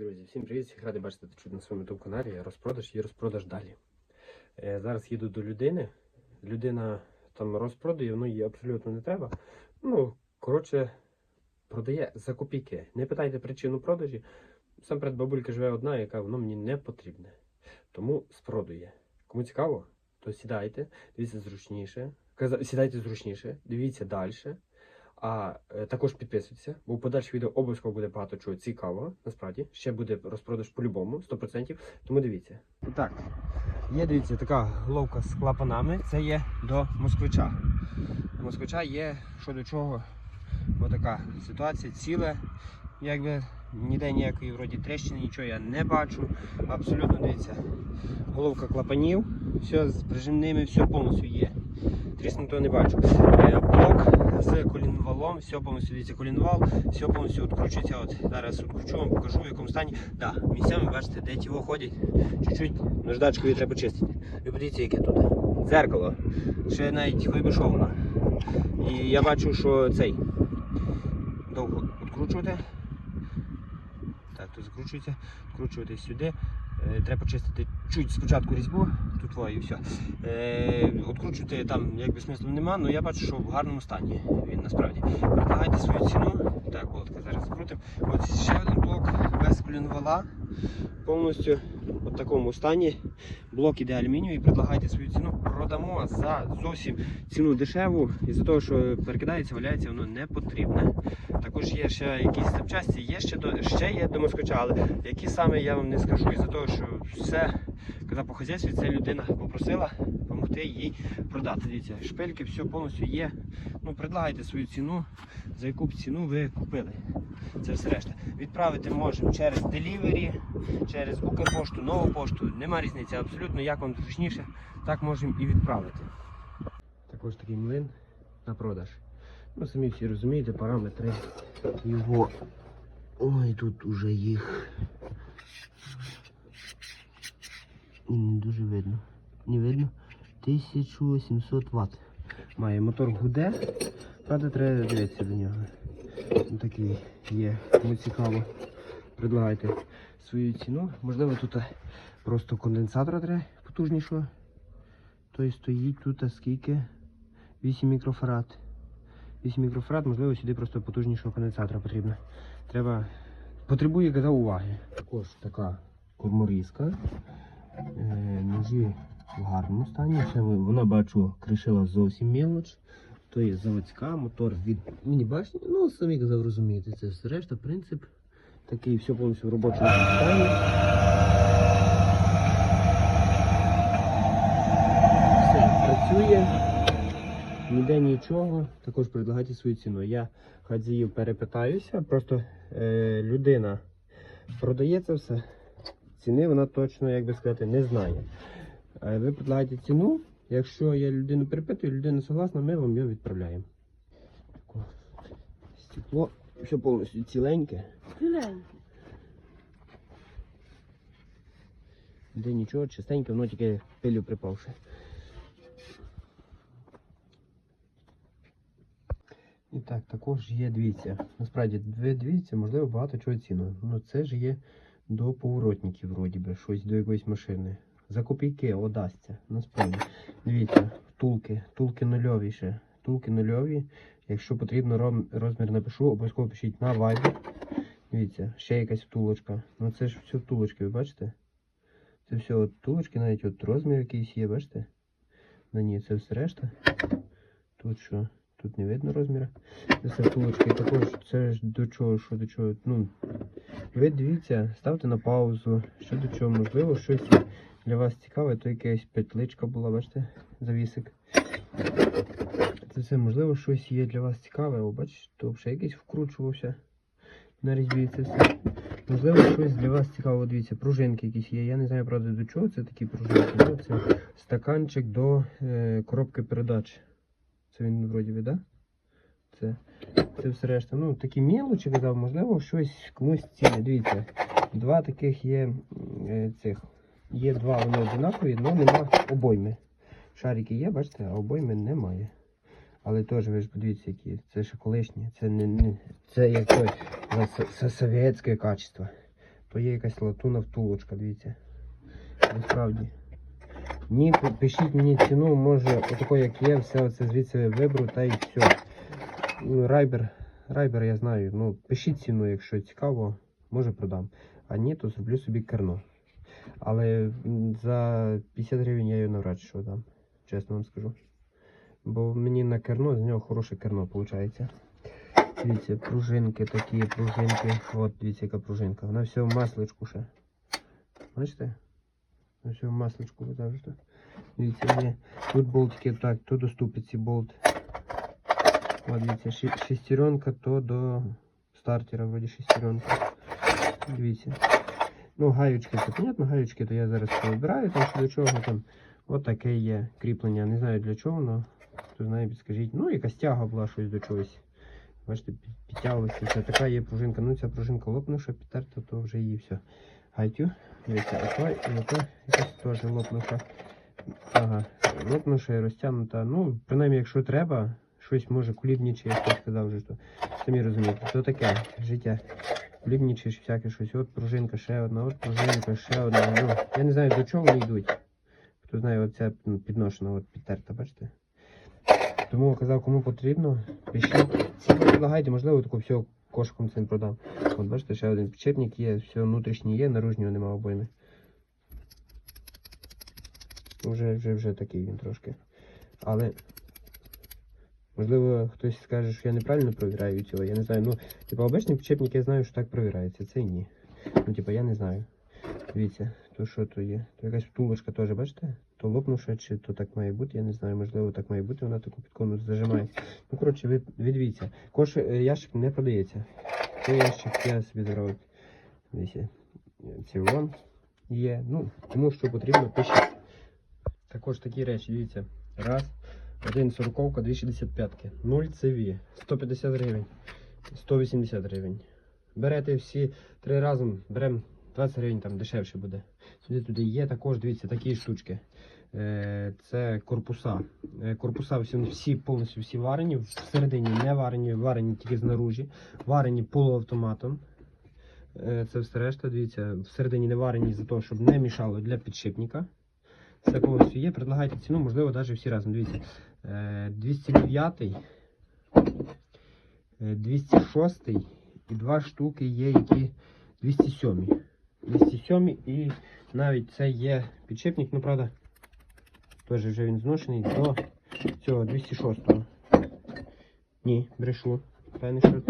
Друзі, всім привіт! Всіх радий бачити чуть на своєму youtube каналі розпродаж і розпродаж далі. Е, зараз їду до людини. Людина там розпродає, воно їй абсолютно не треба. Ну, коротше, продає за копійки. Не питайте причину продажі. Сам перед бабулька живе одна, яка воно мені не потрібне. Тому спродує. Кому цікаво, то сідайте, дивіться зручніше. Сідайте зручніше, дивіться далі. А е, також підписуйтеся, бо в подальших відео обов'язково буде багато чого цікавого. Насправді ще буде розпродаж по-любому, 100%. Тому дивіться. Так, є дивіться така головка з клапанами. Це є до москвича. До москвича є що до чого. Отака ситуація ціле. Якби ніде ніякої вроді трещини, нічого я не бачу. Абсолютно дивіться. Головка клапанів, все з прижимними, все повністю є. Тріснутого не бачу. Е, Блок з колінвалом, все повністю дивіться колінвал, все повністю відкручується. От зараз відкручу вам, покажу в якому стані. Да, місцями бачите, де ті ходять. Чуть-чуть наждачкою треба чистити. Ви подивіться, яке тут. Дзеркало. Ще навіть вибішовано. І я бачу, що цей довго відкручувати. Так, тут закручується, вкручувати сюди. Е, Треба почистити чуть спочатку різьбу, тут твою і все. Е, Откручувати там якби смислу нема, але я бачу, що в гарному стані він насправді. Предлагайте свою ціну. Так, от зараз скрутимо. Ось ще один блок без колінвала. Повністю в такому стані. Блок іде алюмінієвий. Предлагайте свою ціну. Продамо за зовсім ціну дешеву. Із-за того, що перекидається, валяється, воно не потрібне. Також є ще якісь запчасті, є ще до ще є до москвича, але які саме я вам не скажу. Із-за того, що все, коли по хазяйстві, ця людина попросила допомогти їй продати. Дивіться, шпильки, все повністю є. Ну, предлагайте свою ціну, за яку б ціну ви купили. Це все решта. Відправити можемо через Delivery, через Укрпошту, нову пошту. Нема різниці, абсолютно як вам зручніше, так можемо і відправити. Також такий млин на продаж. Ну, самі всі розумієте, параметри його. Ой, тут уже їх. Не дуже видно. Не видно. 1800 Вт. Має мотор гуде. Правда, треба дивитися до нього. Ось Такий є. Кому цікаво. Предлагайте свою ціну. Можливо, тут просто конденсатора треба потужнішого. Тобто стоїть тут скільки? 8 мікрофарад. 8 мікрофарад, можливо, сюди просто потужнішого конденсатора потрібно. Треба. Потребує казав уваги. Також така корморізка. Е, ножі в гарному стані. Ще вона бачу кришила зовсім мелоч. То є заводська, мотор від міні-башні. Ну, самі казав розумієте, це все решта, принцип. Такий все повністю в робочому стані. Все, працює. Ніде нічого, також предлагайте свою ціну. Я хазіїв перепитаюся, просто е, людина продає це все. Ціни вона точно, як би сказати, не знає. Е, ви предлагаєте ціну. Якщо я людину перепитую, людина согласна, ми вам його відправляємо. Стекло, все повністю ціленьке. Ціленьке. Де нічого, чистеньке, воно тільки пилю припавши. І так, також є дивіться. Насправді, дві дивіться, можливо, багато чого цінного. Ну це ж є до поворотників, вроді би, щось до якоїсь машини. За копійки одасться, насправді. Дивіться, втулки, втулки нульові ще. Втулки нульові. Якщо потрібно розмір напишу, обов'язково пишіть на Viber. Дивіться, ще якась втулочка. Ну це ж все втулочки, ви бачите? Це все от втулочки, навіть от розмір якийсь є, бачите? На ні, це все решта. Тут що? Тут не видно розміру. Це все втулочки. Також це ж до чого, що до чого. Ну, ви дивіться, ставте на паузу, що до чого, можливо, щось для вас цікаве, то якась петличка була, бачите, завісик. Це все, можливо, щось є для вас цікаве, о, бачите, то ще якийсь вкручувався на різьбі, це все. Можливо, щось для вас цікаво, дивіться, пружинки якісь є. Я не знаю, правда, до чого це такі пружинки. Ну, це стаканчик до е, коробки передач. Це він вроді да? Це, це все решта. Ну, такі мілочі казав, можливо, щось комусь цінне. Дивіться, два таких є е, цих. Є два, вони одинакові, але нема обойми. Шарики є, бачите, а обойми немає. Але теж ви ж подивіться, які. Це ще колишні. Це не, не це як совєтське качество. то є якась латуна втулочка, дивіться. Насправді. Ні, пишіть мені ціну, може, отако як є, все це звідси виберу та і все. Райбер, райбер я знаю. Ну, пишіть ціну, якщо цікаво, може продам. А ні, то зроблю собі керно. Але за 50 гривень я його навряд що дам, чесно вам скажу. Бо мені на керно, з нього хороше керно виходить. Дивіться, пружинки такі, пружинки. От, дивіться, яка пружинка. Вона все в масличку ще. Бачите? Вона все в масличку завжди. Дивіться, є. Тут болтики так, то до ступиці болт. Дивіться, шестеренка, то до стартера, вроді шестеренка. Дивіться. Ну, гаючки, це понятно, гаючки, то я зараз вибираю, там що до чого там. От таке є кріплення. Не знаю для чого, але хто знає, підскажіть. Ну, якась тяга була щось до чогось. Бачите, під- підтягувалася. Це така є пружинка. Ну, ця пружинка лопнувша, підтерта, то вже її все. Гайтю. Дивіться, ото і ото якась теж лопнувша. Ага, лопнувша і розтягнута. Ну, принаймні, якщо треба, щось може кулібніче, я хтось сказав вже, то самі розумієте. То таке життя. Кулібніче, всяке щось. От пружинка, ще одна, от пружинка, ще одна. Ну, я не знаю, до чого вони йдуть. Хто знає, оця ну, підношена, от підтерта, бачите? Тому казав, кому потрібно, пишіть. Предлагайте, можливо, таку все кошиком цим продам. От бачите, ще один підчепник є, все внутрішній є, наружнього нема обойми. Вже, вже, вже такий він трошки. Але, можливо, хтось скаже, що я неправильно провіряю цього. Я не знаю. Ну, типу, обичний підчепник я знаю, що так провіряється. Це ні. Ну, типу, я не знаю. Дивіться, то що то є? То якась втулочка теж, бачите? То лопнувша, чи то так має бути, я не знаю, можливо, так має бути, вона таку підкону зажимає. Ну, коротше, ви відвіться. Кош е, ящик не продається. Цей ящик я собі зараз дивіться. Цілон є. Ну, тому що потрібно пишіть. Також такі речі, дивіться. Раз. Один сороковка, 265. 0 CV. 150 гривень. 180 гривень. Берете всі три разом, беремо 20 гривень, там дешевше буде. Сюди туди є також, дивіться, такі штучки. Е, Це корпуса. Е, Корпуса всі, повністю всі варені, всередині не варені, варені тільки знаружі, варені полуавтоматом. Е, Це все решта, дивіться, всередині не варені за того, щоб не мішало для підшипника. Все повністю є. Предлагайте ціну, можливо, навіть всі разом. Дивіться. Е, 209, е, 206 і два штуки є, які 207. 207 і навіть це є підшипник, ну правда, теж вже він зношений до цього 206. Ні, брешу. Певне, що.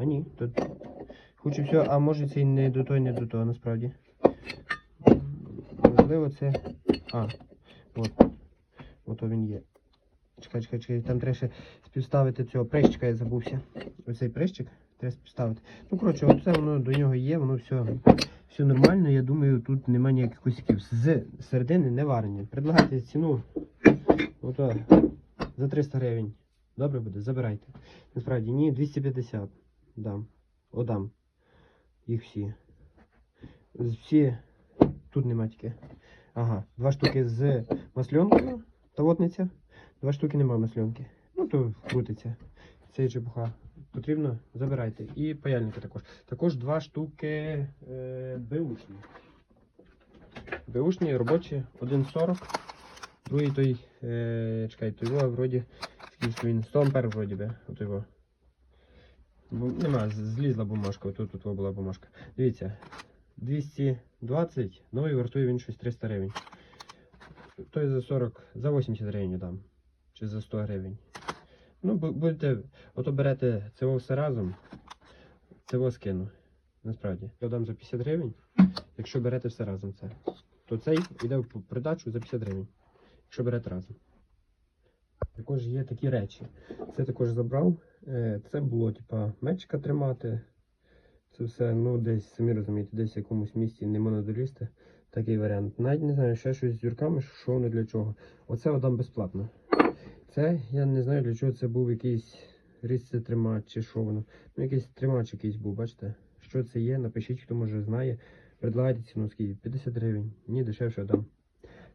А ні, тут. Хочу все, а може це і не до того, не до того, насправді. Можливо, це. А, от. Ото він є. Чекай, чекай, чекай. Там треба ще співставити цього прищика, я забувся. Оцей прищик треба співставити. Ну, коротше, оце воно до нього є, воно все, все нормально. Я думаю, тут немає ніяких косяків. З середини не варені. Предлагайте ціну. Ото за 300 гривень. Добре буде, забирайте. Насправді, ні, 250 дам. Одам. Їх всі. Всі. Тут нема тільки. Ага, два штуки з масльонкою, тавотниця. Два штуки нема масльонки. Ну то крутиться. Це чепуха. Потрібно, забирайте. І паяльники також. Також два штуки е, беушні. Беушні робочі 1,40. Другий той, е, чекай, той його вроді, скільки він 100 ампер вроді би. От його. Нема, злізла бумажка, тут тут була бумажка. Дивіться, 220, новий вартує він щось 300 гривень. Той за 40, за 80 гривень дам. Чи за 100 гривень. Ну, будете, ото берете це все разом, це скину. Насправді. Я дам за 50 гривень, якщо берете все разом це. То цей йде в придачу за 50 гривень, якщо берете разом. Також є такі речі. Це також забрав. Е, Це було, типа, мечка тримати. Це все, ну, десь, самі розумієте, десь в якомусь місці не можна долізти. Такий варіант. Навіть не знаю, ще щось з дюрками, що воно для чого. Оце отдам безплатно. Це я не знаю для чого це був якийсь різце тримач чи що воно. Ну, якийсь тримач якийсь був, бачите? Що це є? Напишіть, хто може знає. Предлагайте ціну скільки? 50 гривень. Ні, дешевше дам.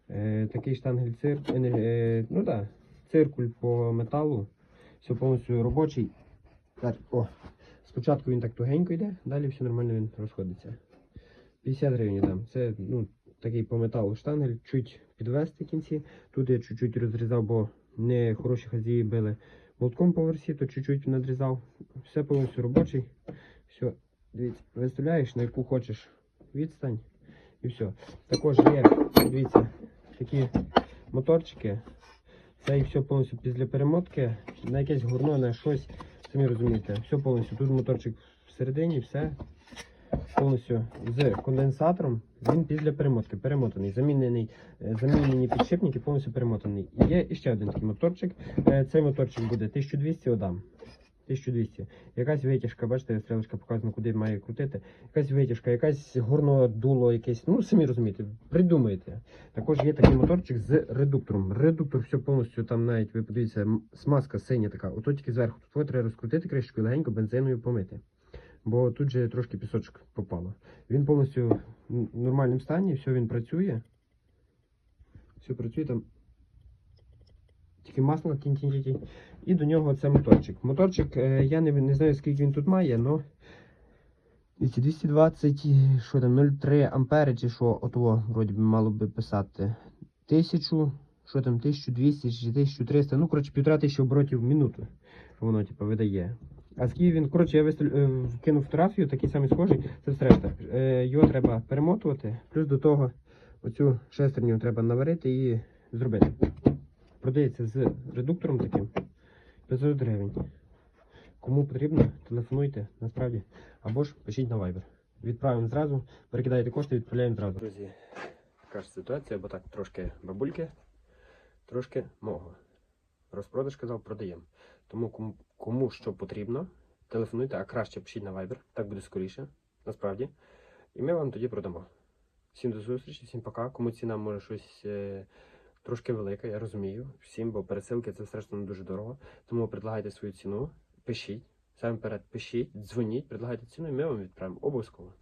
Е, такий штангель цир... е, е, ну да, циркуль по металу. Все повністю робочий. Так, о. Спочатку він так тугенько йде, далі все нормально він розходиться. 50 гривень дам. Це ну, такий по металу штангель, чуть підвести кінці. Тут я чуть-чуть розрізав, бо не хороші хазії били молотком по версі, то чуть-чуть надрізав. Все повністю робочий. Все, дивіться, виставляєш на яку хочеш відстань і все. Також є, дивіться, такі моторчики. Це і все повністю після перемотки на якесь горно, на щось. Самі розумієте, все повністю. Тут моторчик всередині, все повністю з конденсатором. Він після перемотки перемотаний. Замінений, е, замінені підшипники повністю перемотаний. Є ще один такий моторчик. Е, Цей моторчик буде 1200 одам. 1200. Якась витяжка, бачите, стрілочка показана, куди має крутити. Якась витяжка, якась горно дуло, якесь, ну самі розумієте, придумайте. Також є такий моторчик з редуктором. Редуктор все повністю там навіть ви подивіться, смазка синя така. Ото тільки зверху. Тут треба розкрутити кришечку і легенько бензиною помити. Бо тут же трошки пісочок попало. Він повністю в нормальному стані, все він працює. Все працює там. Тільки масло тінь тінь тінь. І до нього це моторчик. Моторчик, е, я не, не знаю, скільки він тут має, але 220, що там, 0,3 ампери чи що, отого, вроді би, мало би писати. 1000, що там, 1200 чи 1300, ну, коротше, півтора тисячі оборотів в минуту воно, типу, видає. А скільки він, коротше, я е, вкинув фотографію, такий самий схожий, це все решта. Е, його треба перемотувати, плюс до того оцю шестерню треба наварити і зробити. Продається з редуктором таким 500 гривень. Кому потрібно, телефонуйте насправді. Або ж пишіть на Viber. Відправимо зразу, перекидайте кошти, відправляємо зразу. Друзі, така ж ситуація, бо так трошки бабульки, трошки мого. Розпродаж казав, продаємо. Тому кому, кому що потрібно, телефонуйте, а краще пишіть на Viber, так буде скоріше, насправді. І ми вам тоді продамо. Всім до зустрічі, всім пока. Кому ціна може щось е, трошки велика, я розумію. Всім, бо пересилки це страшно дуже дорого. Тому предлагайте свою ціну, пишіть. Саме перед пишіть, дзвоніть, предлагайте ціну, і ми вам відправимо обов'язково.